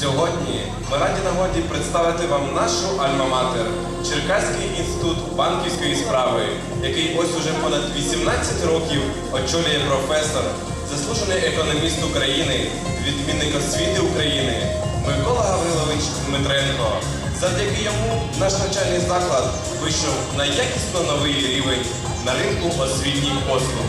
Сьогодні ми раді нагоді представити вам нашу альма-матер Черкаський інститут банківської справи, який ось уже понад 18 років очолює професор, заслужений економіст України, відмінник освіти України Микола Гаврилович Дмитренко. Завдяки йому наш навчальний заклад вийшов на якісно новий рівень на ринку освітніх послуг.